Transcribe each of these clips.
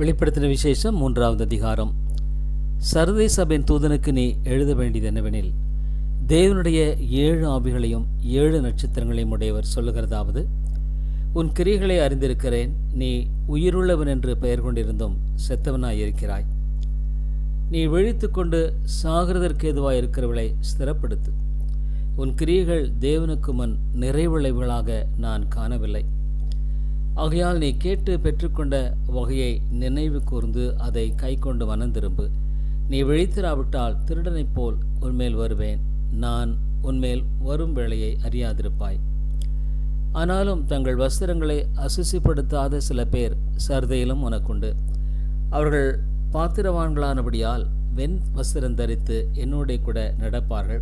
வெளிப்படுத்தின விசேஷம் மூன்றாவது அதிகாரம். சர்தை சபையின் தூதனுக்கு நீ எழுத வேண்டியது என்னவெனில் தேவனுடைய ஏழு ஆவிகளையும் ஏழு நட்சத்திரங்களையும் உடையவர் சொல்லுகிறதாவது உன் கிரிகளை அறிந்திருக்கிறேன் நீ உயிருள்ளவன் என்று பெயர் கொண்டிருந்தும் செத்தவனாய் இருக்கிறாய் நீ விழித்துக்கொண்டு சாகிறதற்கு எதுவாய் இருக்கிறவளை ஸ்திரப்படுத்து. உன் கிரியைகள் தேவனுக்கு முன் நிறைவிளைவுகளாக நான் காணவில்லை. ஆகையால் நீ கேட்டு பெற்றுக்கொண்ட வகையை நினைவு கூர்ந்து அதை கைக்கொண்டு வனந்திரும்பு நீ விழித்திராவிட்டால் திருடனைப் போல் உன்மேல் வருவேன். நான் உன்மேல் வரும் வேளையை அறியாதிருப்பாய். ஆனாலும் தங்கள் வஸ்திரங்களை அசுசிப்படுத்தாத சில பேர் சர்தையிலும் உனக்குண்டு. அவர்கள் பாத்திரவான்களானபடியால் வெண் வஸ்திரம் தரித்து என்னோட கூட நடப்பார்கள்.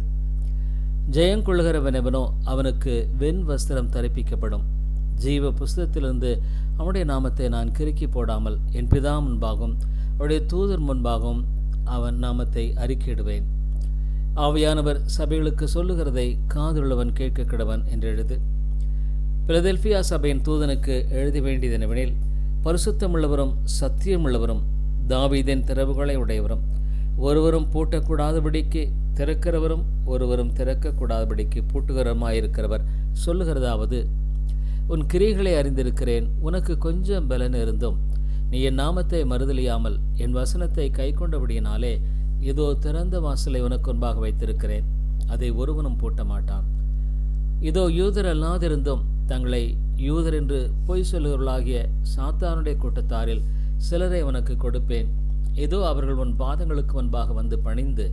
ஜெயங்கொள்கிறவனவனோ அவனுக்கு வெண் வஸ்திரம் தரிப்பிக்கப்படும். ஜீவ புஸ்தகத்திலிருந்து அவனுடைய நாமத்தை நான் கிறுக்கி போடாமல் என் பிதா முன்பாகவும் அவருடைய தூதர் முன்பாகவும் அவன் நாமத்தை அறிக்கையிடுவேன். ஆவியானவர் சபைகளுக்கு சொல்லுகிறதை காதுள்ளவன் கேட்க கிடவன் என்று எழுது. பிலதெல்பியா சபையின் தூதனுக்கு எழுத வேண்டியதெனவெனில் பரிசுத்தமுள்ளவரும் சத்தியமுள்ளவரும் தாவீதின் திறவுகளை உடையவரும் ஒருவரும் பூட்டக்கூடாதபடிக்கு திறக்கிறவரும் ஒருவரும் திறக்கக்கூடாதபடிக்கு பூட்டுகிறவருமாயிருக்கிறவர் சொல்லுகிறதாவது உன் கிரிகளை அறிந்திருக்கிறேன். உனக்கு கொஞ்சம் பலன் இருந்தும். நீ என் நாமத்தை மறுதலியாமல் என் வசனத்தை கை கொண்டபடியினாலே இதோ திறந்த வாசலை உனக்கு முன்பாக வைத்திருக்கிறேன். அதை ஒருவனும் பூட்ட மாட்டான் இதோ யூதர் அல்லாதிருந்தும் தங்களை யூதர் என்று பொய் சொல்லுவர்களாகிய சாத்தானுடைய கூட்டத்தாரில் சிலரை உனக்கு கொடுப்பேன். இதோ அவர்கள் உன் பாதங்களுக்கு முன்பாக வந்து பணிந்து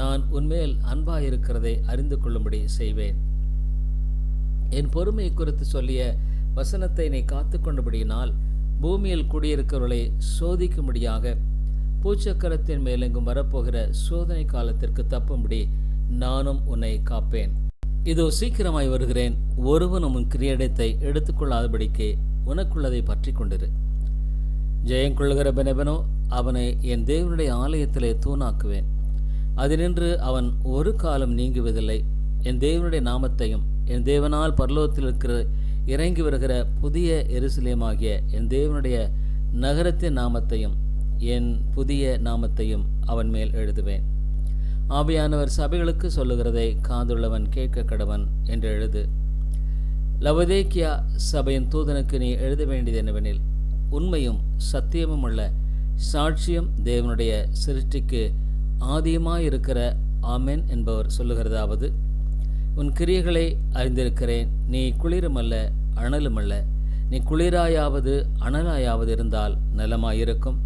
நான் உன்மேல் அன்பாயிருக்கிறதை அறிந்து கொள்ளும்படி செய்வேன். என் பொறுமை குறித்து சொல்லிய வசனத்தை நீ காத்து கொண்டபடியினால் பூமியில் குடியிருக்கிறவர்களை சோதிக்கும்படியாக பூச்சக்கரத்தின் மேலெங்கும் வரப்போகிற சோதனை காலத்திற்கு தப்பும்படி நானும் உன்னை காப்பேன். இதோ சீக்கிரமாய் வருகிறேன். ஒருவனும் உன் கிரியடத்தை எடுத்துக்கொள்ளாதபடிக்கு உனக்குள்ளதை பற்றி கொண்டிரு. ஜெயங்கொள்கிற பெனவனோ அவனை என் தேவனுடைய ஆலயத்திலே தூணாக்குவேன். அதனின்று அவன் ஒரு காலம் நீங்குவதில்லை. என் தேவனுடைய நாமத்தையும் என் தேவனால் பரலோகத்தில் இருக்கிற இறங்கி வருகிற புதிய எருசலேமாகிய என் தேவனுடைய நகரத்தின் நாமத்தையும் என் புதிய நாமத்தையும் அவன் மேல் எழுதுவேன். ஆவியானவர் சபைகளுக்கு சொல்லுகிறதை காதுள்ளவன் கேட்க கடவன் என்று எழுது. லவதேக்கியா சபையின் தூதனுக்கு நீ எழுத வேண்டியது என்னவெனில் உண்மையும் சத்தியமும் உள்ள சாட்சியம் தேவனுடைய சிருஷ்டிக்கு ஆதியமாயிருக்கிற ஆமென் என்பவர் சொல்லுகிறதாவது உன் கிரியைகளை அறிந்திருக்கிறேன். நீ குளிருமல்ல அனலுமல்ல. நீ குளிராயாவது அனலாயாவது இருந்தால் நலமாயிருக்கும்.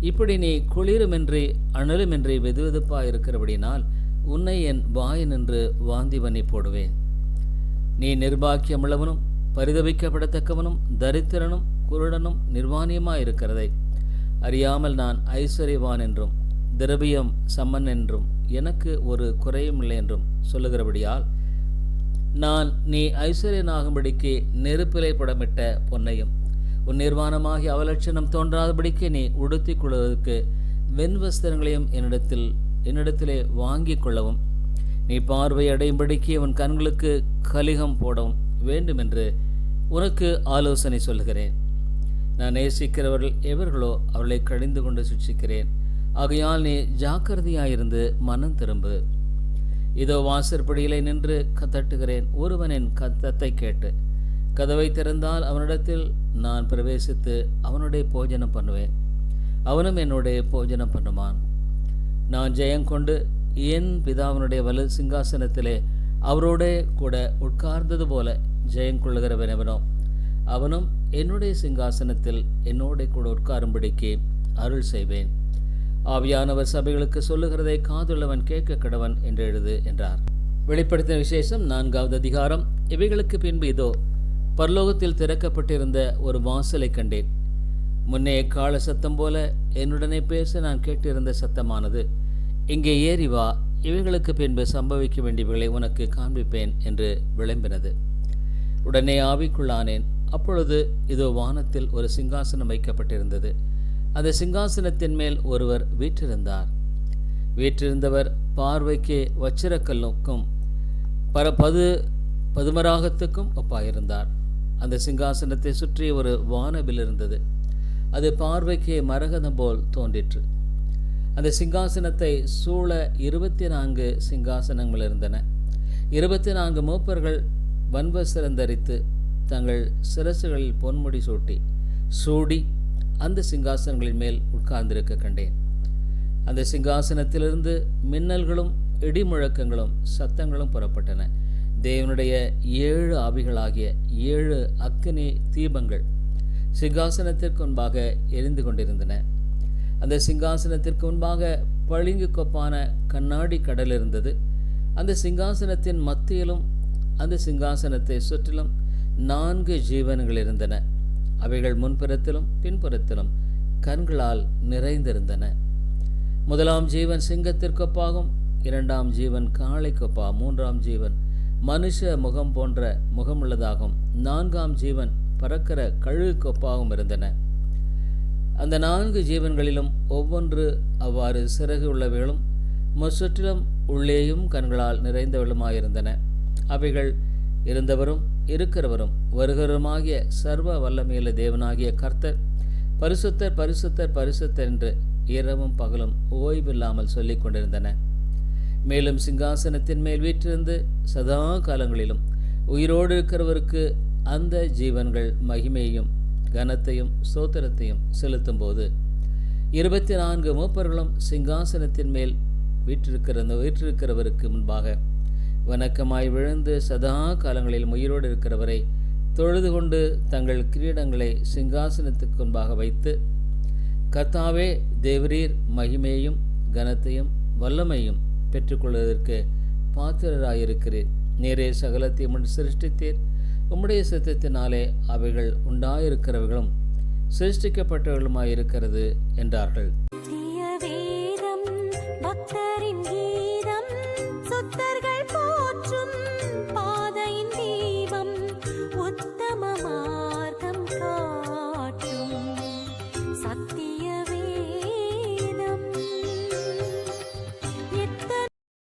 இப்படி நீ குளிருமின்றி அனலுமின்றி வெதுவெதுப்பாக இருக்கிறபடினால் உன்னை என் வாயின் என்று வாந்தி பண்ணி போடுவேன். நீ நிர்பாக்கியமுள்ளவனும் பரிதபிக்கப்படத்தக்கவனும் தரித்திரனும் குருடனும் நிர்வாணியமாய் இருக்கிறதை அறியாமல் நான் ஐஸ்வர்யவான் என்றும் திரவியம் சம்மன் என்றும் எனக்கு ஒரு குறையும் இல்லை என்றும் சொல்லுகிறபடியால் நான் நீ ஐஸ்வர்யனாகும்படிக்கு நெருப்பிலை புடமிட்ட பொன்னையும் உன் நிர்வாணமாகி அவலட்சணம் தோன்றாதபடிக்கு நீ உடுத்திக் கொள்வதற்கு வெண் வஸ்திரங்களையும் என்னிடத்தில் என்னிடத்திலே வாங்கிக் கொள்ளவும் நீ பார்வை அடையும்படிக்கு உன் கண்களுக்கு கலிகம் போடவும் வேண்டுமென்று உனக்கு ஆலோசனை சொல்கிறேன் நான் நேசிக்கிறவர்கள் எவர்களோ அவர்களை கடிந்து கொண்டு சிக்ஷிக்கிறேன் ஆகையால் நீ ஜாக்கிரதையாயிருந்து மனம் திரும்பு. இதோ வாசற்படியிலே நின்று தட்டுகிறேன் ஒருவனின் கத்தத்தை கேட்டு கதவை திறந்தால் அவனிடத்தில் நான் பிரவேசித்து அவனுடைய போஜனம் பண்ணுவேன். அவனும் என்னுடைய போஜனம் பண்ணுவான். நான் ஜெயங்கொண்டு என் பிதாவினுடைய வலு சிங்காசனத்திலே அவரோட கூட உட்கார்ந்தது போல ஜெயங்கொள்ளுகிறவனவனோ அவனும் என்னுடைய சிங்காசனத்தில் என்னோட கூட உட்காரும்படிக்கு அருள் செய்வேன். ஆவியானவர் சபைகளுக்கு சொல்லுகிறதை காதுள்ளவன் கேட்க கடவன் என்று எழுது என்றார். வெளிப்படுத்தின விசேஷம் நான்காவது அதிகாரம். இவைகளுக்கு பின்பு இதோ பரலோகத்தில் திறக்கப்பட்டிருந்த ஒரு வாசலை கண்டேன். முன்னே கால சத்தம் போல என்னுடனே பேச நான் கேட்டிருந்த சத்தமானது இங்கே ஏறி வா இவைகளுக்கு பின்பு சம்பவிக்க வேண்டியவைகளை உனக்கு காண்பிப்பேன் என்று விளம்பினது. உடனே ஆவிக்குள்ளானேன். அப்பொழுது இதோ வானத்தில் ஒரு சிங்காசனம் வைக்கப்பட்டிருந்தது. அந்த சிங்காசனத்தின் மேல் ஒருவர் வீற்றிருந்தார். வீற்றிருந்தவர் பார்வைக்கு வச்சிரக்கல்லுக்கும் பர பது பதுமராகத்துக்கும் ஒப்பாயிருந்தார். அந்த சிங்காசனத்தை சுற்றி ஒரு வானவில் இருந்தது. அது பார்வைக்கு மரகதம் போல் தோன்றிற்று. அந்த சிங்காசனத்தை சூழ இருபத்தி நான்கு சிங்காசனங்கள் இருந்தன. இருபத்தி நான்கு மூப்பர்கள் வன்வஸ்திரம் தரித்து தங்கள் சிரசுகளில் பொன்முடி சூட்டி சூடி அந்த சிங்காசனங்களின் மேல் உட்கார்ந்திருக்க கண்டேன். அந்த சிங்காசனத்திலிருந்து மின்னல்களும் இடிமுழக்கங்களும் சத்தங்களும் புறப்பட்டன. தேவனுடைய ஏழு ஆவிகளாகிய ஏழு அக்கினி தீபங்கள் சிங்காசனத்திற்கு முன்பாக எரிந்து கொண்டிருந்தன. அந்த சிங்காசனத்திற்கு முன்பாக பளிங்கு கொப்பான கண்ணாடி கடல் இருந்தது. அந்த சிங்காசனத்தின் மத்தியிலும் அந்த சிங்காசனத்தை சுற்றிலும் நான்கு ஜீவன்கள் இருந்தன. அவைகள் முன்புறத்திலும் பின்புறத்திலும் கண்களால் நிறைந்திருந்தன. முதலாம் ஜீவன் சிங்கத்திற்கொப்பாகும் இரண்டாம் ஜீவன் காளைக்கொப்பா மூன்றாம் ஜீவன் மனுஷ முகம் போன்ற முகமுள்ளதாகும். நான்காம் ஜீவன் பறக்கிற கழுகுக்கொப்பாகவும் இருந்தன. அந்த நான்கு ஜீவன்களிலும் ஒவ்வொன்று அவ்வாறு சிறகு உள்ளவைகளும் முற்றிலும் உள்ளேயும் கண்களால் நிறைந்தவளுமாயிருந்தன அவைகள் இருந்தவரும் இருக்கிறவரும் வருகிறவருமாகிய சர்வ வல்லமையுள்ள தேவனாகிய கர்த்தர் பரிசுத்தர் பரிசுத்தர் பரிசுத்தர் என்று இரவும் பகலும் ஓய்வில்லாமல் சொல்லிக் கொண்டிருந்தன. மேலும் சிங்காசனத்தின் மேல் வீற்றிருந்து சதா காலங்களிலும் உயிரோடு இருக்கிறவருக்கு அந்த ஜீவன்கள் மகிமையும் கனத்தையும் சோத்திரத்தையும் செலுத்தும்போது இருபத்தி நான்கு மூப்பர்களும் சிங்காசனத்தின் மேல் வீற்றிருக்கிற வீற்றிருக்கிறவருக்கு முன்பாக வணக்கமாய் விழுந்து சதா காலங்களில் உயிரோடு இருக்கிறவரை தொழுது கொண்டு தங்கள் கிரீடங்களை சிங்காசனத்துக்கு முன்பாக வைத்து கர்த்தாவே தேவரீர் மகிமையும் கனத்தையும் வல்லமையும் பெற்றுக்கொள்வதற்கு பாத்திரராயிருக்கிறீர். நேரே சகலத்தையும் சிருஷ்டித்தீர். உம்முடைய சித்தத்தினாலே அவைகள் உண்டாயிருக்கிறவர்களும் சிருஷ்டிக்கப்பட்டவர்களுமாயிருக்கிறது என்றார்கள்.